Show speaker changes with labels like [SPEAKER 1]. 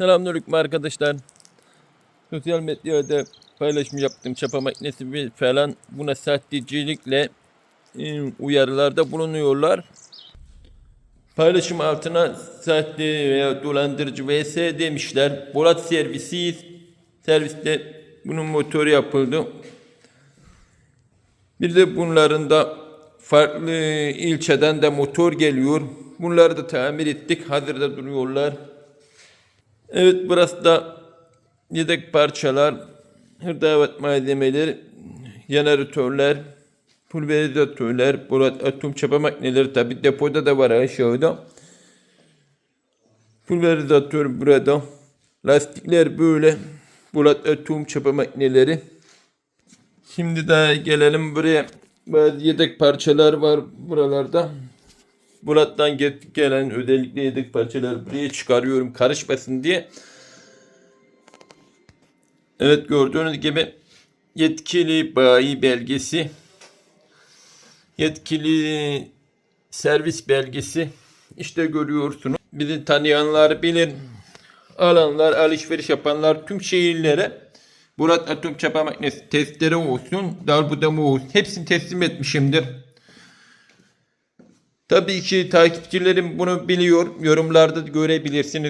[SPEAKER 1] Selamünaleyküm arkadaşlar. Sosyal medyada paylaşım yaptığım çapa makinesi ve falan buna sahtecilikle e, uyarılarda bulunuyorlar. Paylaşım altına sahte veya dolandırıcı vs demişler. Bolat servisiyiz. Serviste bunun motoru yapıldı. Bir de bunların da farklı ilçeden de motor geliyor. Bunları da tamir ettik. Hazırda duruyorlar. Evet burası da yedek parçalar, hırdavat malzemeleri, jeneratörler, pulverizatörler, Borat atom çapa makineleri tabi depoda da var aşağıda. Pulverizatör burada. Lastikler böyle. Borat atom çapa makineleri. Şimdi de gelelim buraya. Bazı yedek parçalar var buralarda. Bulat'tan get- gelen özellikle yedek parçalar buraya çıkarıyorum karışmasın diye. Evet gördüğünüz gibi yetkili bayi belgesi, yetkili servis belgesi işte görüyorsunuz. Bizi tanıyanlar bilir. Alanlar, alışveriş yapanlar tüm şehirlere Murat Atom Çapa Makinesi testleri olsun, darbudamı olsun hepsini teslim etmişimdir. Tabii ki takipçilerim bunu biliyor. Yorumlarda görebilirsiniz.